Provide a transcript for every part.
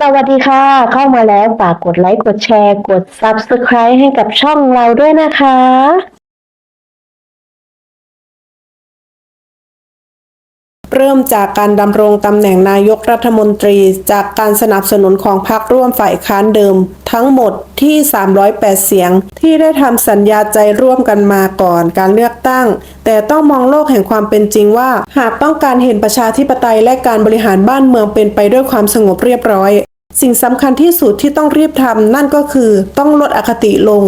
สวัสดีค่ะ เข้ามาแล้วฝากกดไลค์ กดแชร์ กด Subscribe ให้กับช่องเราด้วยนะคะ เริ่มจากการดำรงตำแหน่งนายกรัฐมนตรี จากการสนับสนุนของพรรคร่วมฝ่ายค้านเดิม ทั้งหมดที่ 308 เสียง ที่ได้ทำสัญญาใจร่วมกันมาก่อนการเลือกตั้ง แต่ต้องมองโลกแห่งความเป็นจริงว่า หากต้องการเห็นประชาธิปไตยและการบริหารบ้านเมืองเป็นไปด้วยความสงบเรียบร้อย สิ่งสำคัญที่สุดที่ต้องรีบทำนั่นก็คือต้องลดอคติลง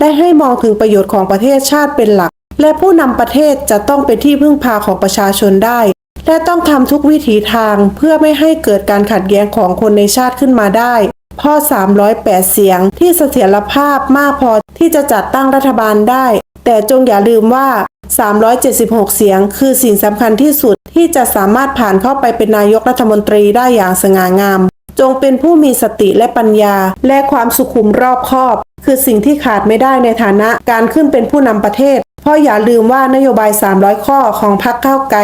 และให้มองถึงประโยชน์ของประเทศชาติเป็นหลัก และผู้นำประเทศจะต้องเป็นที่พึ่งพาของประชาชนได้ และต้องทำทุกวิถีทางเพื่อไม่ให้เกิดการขัดแย้งของคนในชาติขึ้นมาได้พ่อ 308 เสียงที่เสถียรภาพมากพอที่จะจัดตั้งรัฐบาลได้ แต่จงอย่าลืมว่า 376 เสียงคือสิ่งสำคัญที่สุดที่จะสามารถผ่านเข้าไปเป็นนายกรัฐมนตรีได้อย่างสง่างาม จงเป็นผู้มีสติและปัญญา และความสุขุมรอบคอบ คือสิ่งที่ขาดไม่ได้ในฐานะการขึ้นเป็นผู้นำประเทศ เพราะอย่าลืมว่านโยบาย 300 ข้อของพรรคก้าวไกล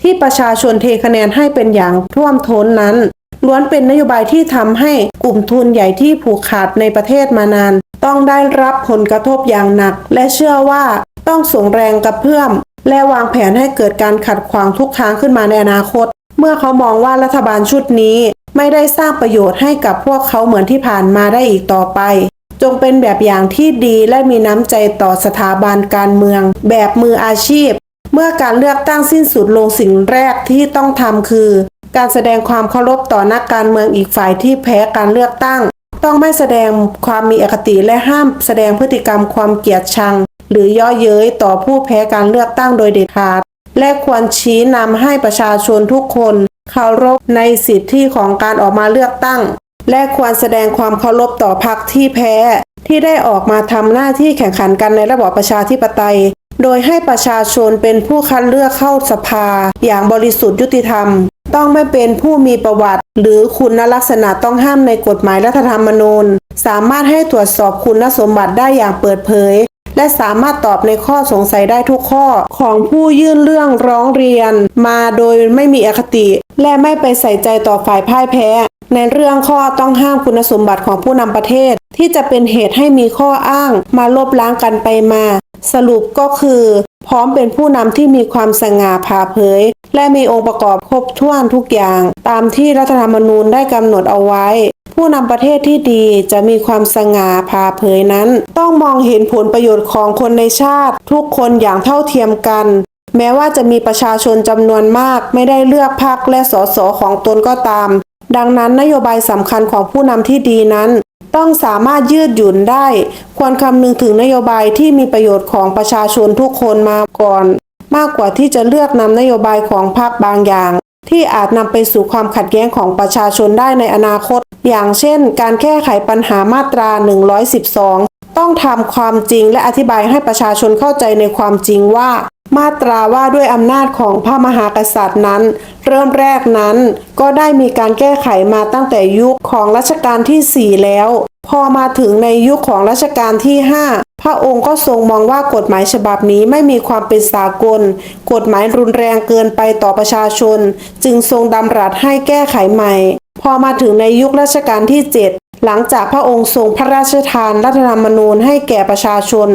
ที่ประชาชนเทคะแนนให้เป็นอย่างท่วมท้นนั้น ล้วนเป็นนโยบายที่ทำให้กลุ่มทุนใหญ่ที่ผูกขาดในประเทศมานาน ต้องได้รับผลกระทบอย่างหนัก และเชื่อว่าต้องส่งแรงกระเพื่อม และวางแผนให้เกิดการขัดขวางทุกทางขึ้นมาในอนาคต เมื่อเขามองว่ารัฐบาลชุดนี้ ไม่ได้สร้างประโยชน์ให้กับพวกเขาเหมือนที่ผ่านมาได้อีกต่อไปจงเป็นแบบอย่างที่ดีและมีน้ำใจต่อสถาบันการเมือง แบบมืออาชีพ เมื่อการเลือกตั้งสิ้นสุดลงสิ่งแรกที่ต้องทำคือ การแสดงความเคารพต่อนักการเมืองอีกฝ่ายที่แพ้การเลือกตั้ง ต้องไม่แสดงความมีอคติและห้ามแสดงพฤติกรรมความเกลียดชัง หรือย่อเย้ยต่อผู้แพ้การเลือกตั้งโดยเด็ดขาด และควรชี้นำให้ประชาชนทุกคนเคารพในสิทธิของการออกมาเลือกตั้ง และควรแสดงความเคารพต่อพรรคที่แพ้ที่ได้ออกมาทำหน้าที่แข่งขันกันในระบอบประชาธิปไตย โดยให้ประชาชนเป็นผู้คัดเลือกเข้าสภา อย่างบริสุทธิ์ยุติธรรม ต้องไม่เป็นผู้มีประวัติ หรือคุณลักษณะต้องห้ามในกฎหมายรัฐธรรมนูญ สามารถให้ตรวจสอบคุณสมบัติได้อย่างเปิดเผย และสามารถตอบในข้อสงสัยได้ทุกข้อของผู้ยื่นเรื่องร้องเรียน มาโดยไม่มีอคติ และไม่ไปใส่ใจต่อฝ่ายพ่ายแพ้ในเรื่องข้อต้องห้ามคุณสมบัติของผู้นำประเทศ ที่จะเป็นเหตุให้มีข้ออ้างมาลบล้างกันไปมา สรุปก็คือ พร้อมเป็นผู้นำที่มีความสง่าผ่าเผย และมีองค์ประกอบครบถ้วนทุกอย่าง ตามที่รัฐธรรมนูญได้กำหนดเอาไว้ ผู้นำประเทศที่ดีจะมีความสง่าผ่าเผยนั้น ต้องมองเห็นผลประโยชน์ของคนในชาติ ทุกคนอย่างเท่าเทียมกัน แม้ว่าจะมีประชาชนจำนวนมาก ไม่ได้เลือกพรรคและสสของตนก็ตาม ดังนั้นนโยบายสำคัญของผู้นำที่ดีนั้น ต้องสามารถยืดหยุ่นได้ ควรคำนึงถึงนโยบายที่มีประโยชน์ของประชาชนทุกคนมาก่อน มากกว่าที่จะเลือกนำนโยบายของพรรคบางอย่าง ที่อาจนำไปสู่ความขัดแย้งของประชาชนได้ในอนาคต อย่างเช่น การแก้ไขปัญหามาตรา 112 ต้องทำความจริงและอธิบายให้ประชาชนเข้าใจในความจริงว่า มาตราว่าด้วยอำนาจของพระมหากษัตริย์นั้น เริ่มแรกนั้นก็ได้มีการแก้ไขมาตั้งแต่ยุคของรัชกาลที่ 4 แล้ว พอมาถึงในยุคของรัชกาลที่ 5 พระองค์ก็ทรงมองว่ากฎหมายฉบับนี้ไม่มีความเป็นสากล กฎหมายรุนแรงเกินไปต่อประชาชน จึงทรงดำรัสให้แก้ไขใหม่ พอมาถึงในยุครัชกาลที่ 7 หลังจากพระองค์ทรงพระราชทานรัฐธรรมนูญให้แก่ประชาชน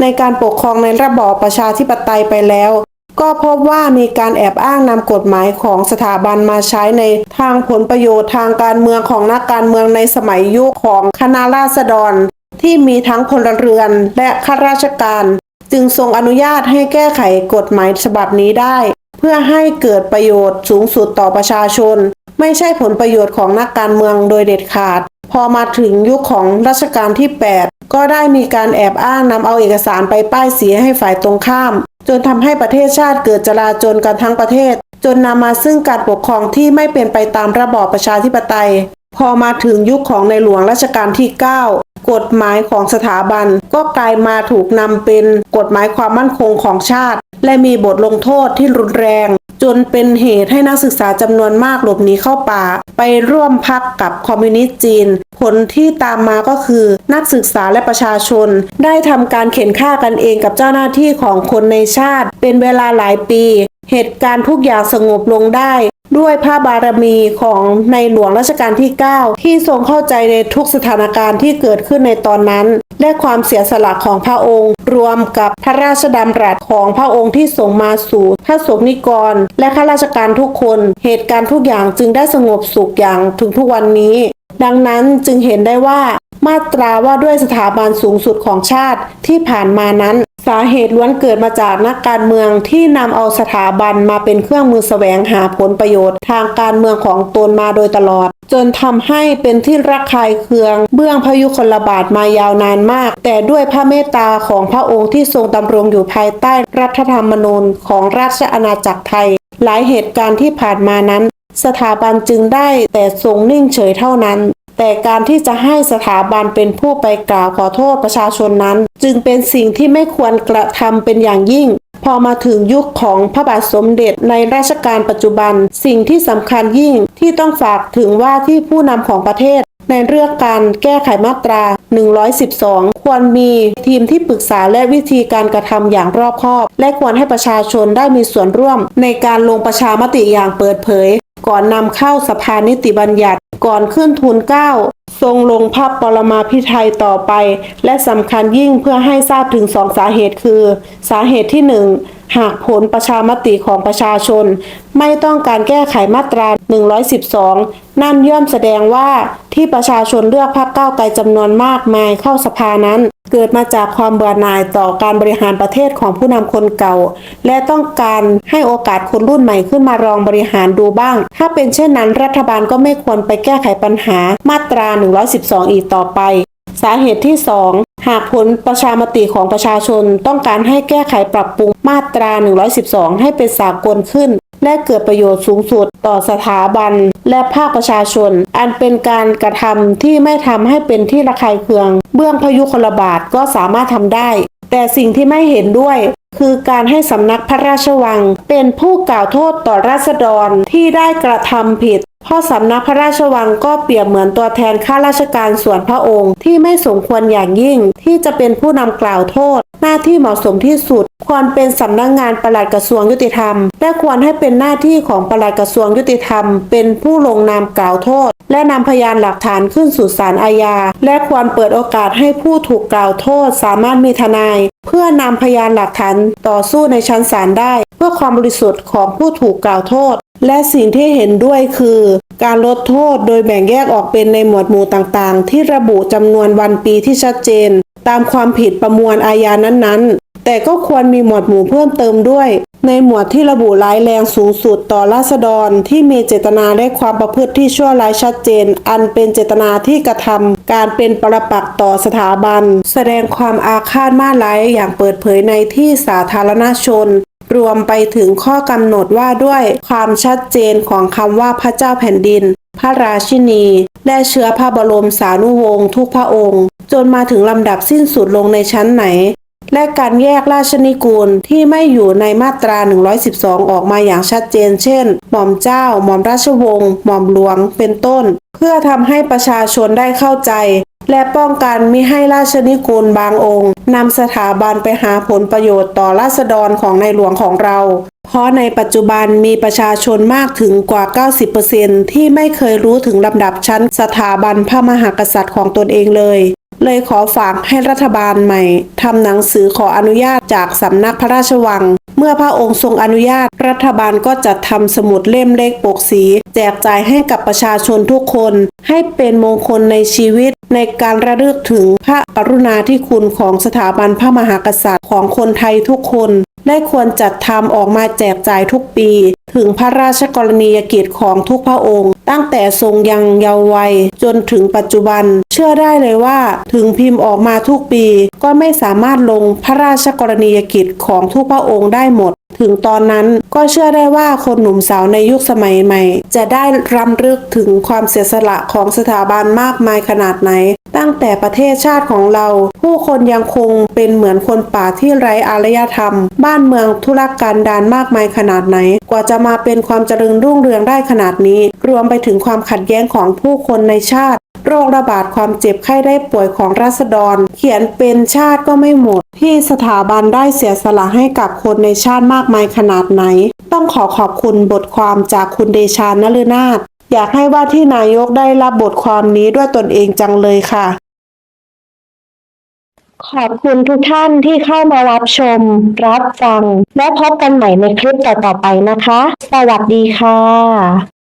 ในการปกครองในระบอบประชาธิปไตยไปแล้ว ก็พบว่ามีการแอบอ้างนำกฎหมายของสถาบันมาใช้ในทางผลประโยชน์ทางการเมืองของนักการเมืองในสมัยยุคของคณะราษฎร ที่มีทั้งพลเรือนและข้าราชการ จึงทรงอนุญาตให้แก้ไขกฎหมายฉบับนี้ได้ เพื่อให้เกิดประโยชน์สูงสุดต่อประชาชน ไม่ใช่ผลประโยชน์ของนักการเมืองโดยเด็ดขาด พอมาถึงยุคของรัชกาลที่ 8 ก็ได้มีการแอบอ้างนำเอาเอกสารไปป้ายเสียให้ฝ่ายตรงข้าม จนทำให้ประเทศชาติเกิดจลาจลกันทั้งประเทศ จนนำมาซึ่งการปกครองที่ไม่เป็นไปตามระบอบประชาธิปไตย พอมาถึงยุคของในหลวงรัชกาลที่ 9กฎหมายของสถาบันก็กลายมาถูกนำเป็นกฎหมายความมั่นคงของชาติ และมีบทลงโทษที่รุนแรง จนเป็นเหตุให้นักศึกษาจำนวนมากหลบหนีเข้าป่า ไปร่วมพักกับคอมมิวนิสต์จีน ผลที่ตามมาก็คือ นักศึกษาและประชาชน ได้ทำการเข็นฆ่ากันเองกับเจ้าหน้าที่ของคนในชาติ เป็นเวลาหลายปี เหตุการณ์ทุกอย่างสงบลงได้ ด้วยพระบารมีของในหลวงรัชกาลที่ 9 ที่ทรงเข้าใจในทุกสถานการณ์ที่เกิดขึ้นในตอนนั้น และความเสียสละของพระองค์ รวมกับพระราชดำรัสของพระองค์ที่ส่งมาสู่พระสงฆ์นิกร และข้าราชการทุกคน เหตุการณ์ทุกอย่างจึงได้สงบสุขอย่างถึงทุกวันนี้ ดังนั้นจึงเห็นได้ว่ามาตราว่าด้วยสถาบันสูงสุดของชาติที่ผ่านมานั้น สาเหตุล้วนเกิดมาจากนักการเมืองที่นำเอาสถาบันมาเป็นเครื่องมือแสวงหาผลประโยชน์ ทางการเมืองของตนมาโดยตลอด จนทำให้เป็นที่รักใคร่เคือง เบื้องพยุคลบาทมายาวนานมาก แต่ด้วยพระเมตตาของพระองค์ที่ทรงดำรงอยู่ภายใต้รัฐธรรมนูญของราชอาณาจักรไทย หลายเหตุการณ์ที่ผ่านมานั้น สถาบันจึงได้แต่ทรงนิ่งเฉยเท่านั้น แต่การที่จะให้สถาบันเป็นผู้ไปกล่าวขอโทษประชาชนนั้น จึงเป็นสิ่งที่ไม่ควรกระทำเป็นอย่างยิ่ง พอมาถึงยุคของพระบาทสมเด็จในราชการปัจจุบัน สิ่งที่สำคัญยิ่งที่ต้องฝากถึงว่าที่ผู้นำของประเทศ ในเรื่องการแก้ไขมาตรา 112 ควรมีทีมที่ปรึกษาและวิธีการกระทำอย่างรอบคอบ และควรให้ประชาชนได้มีส่วนร่วม ในการลงประชามติอย่างเปิดเผย ก่อนนำเข้าสภานิติบัญญัติ ก่อนขึ้นทุนเก้าทรงลงภาพปรมาพิไทยต่อไป และสำคัญยิ่งเพื่อให้ทราบถึงสองสาเหตุคือ สาเหตุที่หนึ่ง หากผลประชามติของประชาชน ไม่ต้องการแก้ไขมาตรา 112 นั่นย่อมแสดงว่าที่ประชาชนเลือกพรรคก้าวไกลจำนวนมากมายเข้าสภานั้น เกิดมาจากความเบื่อหน่ายต่อการบริหารประเทศของผู้นำคนเก่า และต้องการให้โอกาสคนรุ่นใหม่ขึ้นมาลองบริหารดูบ้าง ถ้าเป็นเช่นนั้น รัฐบาลก็ไม่ควรไปแก้ไขปัญหามาตรา 112 อีกต่อไป สาเหตุที่ 2 หากผลประชามติของประชาชนต้องการให้แก้ไขปรับปรุงมาตรา 112 ให้เป็นสากลขึ้น และเกิดประโยชน์สูงสุดต่อสถาบัน และภาคประชาชน อันเป็นการกระทำที่ไม่ทำให้เป็นที่ระคายเคือง เบื้องพยุคลบาทก็สามารถทำได้ แต่สิ่งที่ไม่เห็นด้วย คือการให้สำนักพระราชวัง เป็นผู้กล่าวโทษต่อราษฎรที่ได้กระทำผิด เพราะสำนักพระราชวังก็เปรียบเหมือนตัวแทนข้าราชการส่วนพระองค์ ที่ไม่สมควรอย่างยิ่ง ที่จะเป็นผู้นำกล่าวโทษ หน้าที่เหมาะสมที่สุด ควรเป็นสำนักงานปลัดกระทรวงยุติธรรม และควรให้เป็นหน้าที่ของปลัดกระทรวงยุติธรรม เป็นผู้ลงนามกล่าวโทษ และนำพยานหลักฐานขึ้นสู่ศาลอาญา และควรเปิดโอกาสให้ผู้ถูกกล่าวโทษ สามารถมีทนาย เพื่อนำพยานหลักฐานต่อสู้ในชั้นศาลได้ เพื่อความบริสุทธิ์ของผู้ถูกกล่าวโทษ และสิ่งที่เห็นด้วยคือ การลดโทษโดยแบ่งแยกออกเป็นในหมวดหมู่ต่างๆ ที่ระบุจำนวนวันปีที่ชัดเจน ตามความผิดประมวลอาญานั้นๆ แต่ก็ควรมีหมวดหมู่เพิ่มเติมด้วย ในหมวดที่ระบุร้ายแรงสูงสุดต่อราษฎรที่มีเจตนาและความประพฤติที่ชั่วร้ายชัดเจน อันเป็นเจตนาที่กระทำการเป็นประปักษ์ต่อสถาบัน แสดงความอาฆาตมาร้ายอย่างเปิดเผยในที่สาธารณชน รวมไปถึงข้อกำหนดว่าด้วยความชัดเจนของคำว่าพระเจ้าแผ่นดิน พระราชินี และเชื้อพระบรมสานุวงศ์ทุกพระองค์ จนมาถึงลำดับสิ้นสุดลงในชั้นไหน และการแยกราชนิกูลที่ไม่อยู่ในมาตรา 112 ออกมาอย่างชัดเจน เช่น หม่อมเจ้า หม่อมราชวงศ์ หม่อมหลวง เป็นต้น เพื่อทำให้ประชาชนได้เข้าใจ และป้องกันมิให้ราชนิกูลบางองค์นำสถาบันไปหาผลประโยชน์ต่อราษฎรของในหลวงของเรา เพราะในปัจจุบันมีประชาชนมากถึงกว่า 90%ที่ไม่เคยรู้ถึงลำดับชั้นสถาบันพระมหากษัตริย์ของตนเองเลยเลยขอฝากให้รัฐบาลใหม่ทำหนังสือขออนุญาตจากสำนักพระราชวัง เมื่อพระองค์ทรงอนุญาต รัฐบาลก็จัดทำสมุดเล่มเลขปกสี แจกจ่ายให้กับประชาชนทุกคน ให้เป็นมงคลในชีวิต ในการระลึกถึงพระกรุณาธิคุณของสถาบันพระมหากษัตริย์ของคนไทยทุกคน ได้ควรจัดทำออกมาแจกจ่ายทุกปี ถึงพระราชกรณียกิจของทุกพระองค์ ตั้งแต่ทรงยังเยาว์วัยจนถึงปัจจุบัน เชื่อได้เลยว่าถึงพิมพ์ออกมาทุกปี ก็ไม่สามารถลงพระราชกรณียกิจของทุกพระองค์ได้หมด ถึงตอนนั้นก็เชื่อได้ว่าคนหนุ่มสาวในยุคสมัยใหม่ จะได้รำลึกถึงความเสียสละของสถาบันมากมายขนาดไหน ตั้งแต่ประเทศชาติของเรา ผู้คนยังคงเป็นเหมือนคนป่าที่ไร้อารยธรรม บ้านเมืองธุรกันดารมากมายขนาดไหน กว่าจะมาเป็นความเจริญรุ่งเรืองได้ขนาดนี้ รวมไปถึงความขัดแย้งของผู้คนในชาติ โรคระบาดความเจ็บไข้ได้ป่วยของราษฎร เขียนเป็นชาติก็ไม่หมด ที่สถาบันได้เสียสละให้กับคนในชาติมากมายขนาดไหน ต้องขอขอบคุณบทความจากคุณเดชานฤนาถอยากให้ว่าที่นายกได้รับบทความนี้ด้วยตนเองจังเลยค่ะ ขอบคุณทุกท่านที่เข้ามารับชม รับฟัง และพบกันใหม่ในคลิปต่อๆไปนะคะ สวัสดีค่ะ